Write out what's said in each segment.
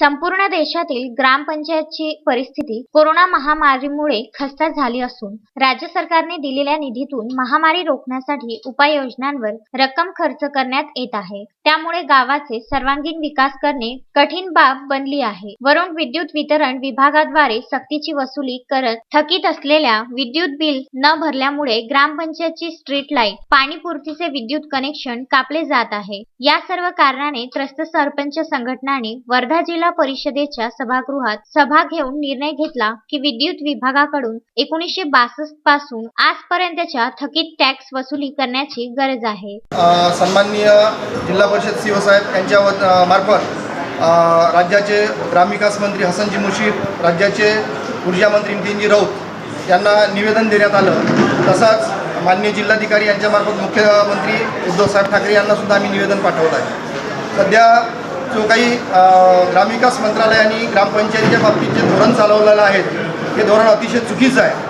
संपूर्ण देशातील ग्रामपंचायतची परिस्थिती कोरोना महामारीमुळे खस्ता झाली असून राज्य सरकारने दिलेल्या निधीतून महामारी रोखण्यासाठी उपाययोजनांवर रक्कम खर्च करण्यात येत आहे. त्यामुळे गावाचे सर्वांगीण विकास करणे कठीण बाब बनली आहे. वरून विद्युत वितरण विभागाद्वारे सक्तीची वसुली करत थकीत असलेल्या विद्युत बिल न भरल्यामुळे ग्रामपंचायतची स्ट्रीट लाइट पाणीपुरतीचे विद्युत कनेक्शन कापले जात आहे. या सर्व कारणाने त्रस्त सरपंच संघटनाने वर्धा जिल्हा परिषदेच्या सभागृहात सभा घेऊन निर्णय घेतला की विद्युत विभागाकडून एकोणीसशे बासष्टपासून आजपर्यंतच्या थकीत टॅक्स वसुली करण्याची गरज आहे. सन्माननीय जिल्हा परिषद शिवसाहेब यांच्या मार्फत राज्याचे ग्रामविकास मंत्री हसनजी मुशीफ राज्याचे ऊर्जा मंत्री नितीनजी राऊत यांना निवेदन देण्यात आलं. तसाच माननीय जिल्हाधिकारी यांच्यामार्फत मुख्यमंत्री उद्धवसाहेब ठाकरे यांना सुद्धा आम्ही निवेदन पाठवलं आहे. सध्या जो काही ग्रामविकास मंत्रालय मंत्रालयाने ग्रामपंचायतीच्या बाबतीत जे धोरण चालवलेलं आहे हे धोरण अतिशय चुकीचं आहे.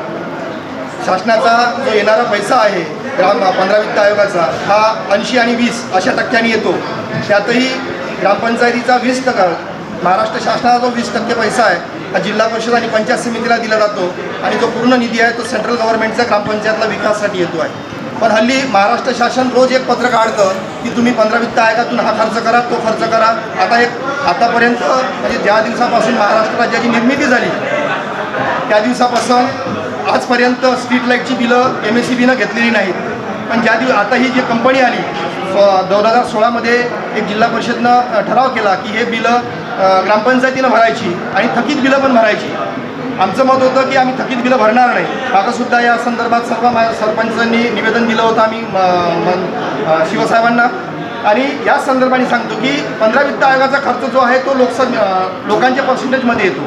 शासनाचा जो येणारा पैसा आहे ग्राम पंधरा वित्त आयोगाचा हा ऐंशी आणि वीस अशा टक्क्यांनी येतो. त्यातही ग्रामपंचायतीचा वीस टक्का महाराष्ट्र शासनाचा जो वीस टक्के पैसा आहे हा जिल्हा परिषद आणि पंचायत समितीला दिला जातो आणि जो पूर्ण निधी आहे तो सेंट्रल गव्हर्नमेंटचा ग्रामपंचायतला विकासासाठी येतो आहे. पण हल्ली महाराष्ट्र शासन रोज एक पत्र काढतं की तुम्ही पंधरा वित्त आयोगातून हा खर्च करा तो खर्च करा. आता एक आतापर्यंत म्हणजे ज्या दिवसापासून महाराष्ट्र राज्याची निर्मिती झाली त्या दिवसापासून आजपर्यंत स्ट्रीट लाईटची बिलं एम एस सी बीनं घेतलेली नाहीत. पण ज्या दिवस आता ही जी कंपनी आली दोन हजार सोळामध्ये एक जिल्हा परिषदनं ठराव केला की हे बिलं ग्रामपंचायतीनं भरायची आणि थकीत बिलं पण भरायची. आमचं मत होतं की आम्ही थकीत बिलं भरणार नाही. मागंसुद्धा या संदर्भात सर्व मा- सरपंचांनी निवेदन दिलं होतं आम्ही म- शिवसाहेबांना. आणि या संदर्भाने सांगतो की पंधरा वित्त आयोगाचा खर्च जो आहे तो लोकसभ लोकांच्या पर्सेंटेजमध्ये येतो.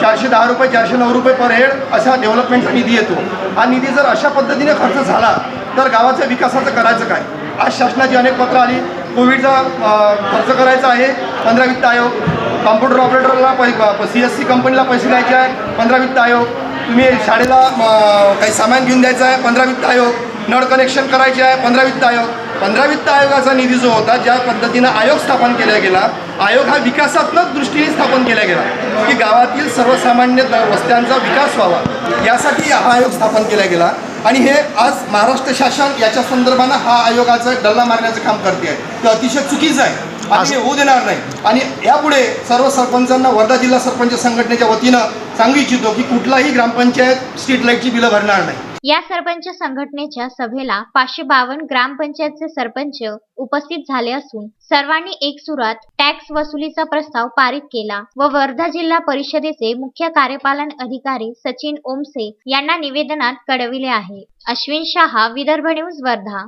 चारशे दहा रुपये चारशे नऊ रुपये पर हेड असा डेव्हलपमेंटचा निधी येतो. हा निधी जर अशा पद्धतीने खर्च झाला तर गावाच्या विकासाचं करायचं काय? आज शासनाची अनेक पत्र आली. कोविडचा खर्च करायचा आहे. पंधरा वित्त आयोग कॉम्प्युटर ऑपरेटरला पै सी एस सी कंपनीला पैसे द्यायचे आहे पंधरा वित्त आयोग तुम्ही शाळेला काही सामान घेऊन द्यायचं आहे पंधरा वित्त आयोग नळ कनेक्शन करायचे आहे पंधरा वित्त आयोग. पंधरा वित्त आयोगाचा निधी जो होता ज्या पद्धतीनं आयोग स्थापन केला गेला आयोग हा विकासात्मक दृष्टीने स्थापन केला गेला. की गावातील सर्वसामान्य वस्त्यांचा विकास व्हावा यासाठी हा आयोग स्थापन केला गेला. आणि हे आज महाराष्ट्र शासन याच्या संदर्भानं हा आयोगाचं डल्ला मारण्याचं काम करते आहे. ते अतिशय चुकीचं आहे. आणि हे होऊ देणार नाही. आणि यापुढे सर्व सरपंचांना वर्धा जिल्हा सरपंच संघटनेच्या वतीनं सांगू इच्छितो की कुठलाही ग्रामपंचायत स्ट्रीट लाईटची बिलं भरणार नाही. या सरपंच संघटनेच्या सभेला पाचशे बावन्न ग्रामपंचायतचे सरपंच उपस्थित झाले असून सर्वांनी एक सुरात टॅक्स वसुलीचा प्रस्ताव पारित केला व वर्धा जिल्हा परिषदेचे मुख्य कार्यपालन अधिकारी सचिन ओमसे यांना निवेदनात कळविले आहे. अश्विन शहा विदर्भ न्यूज वर्धा.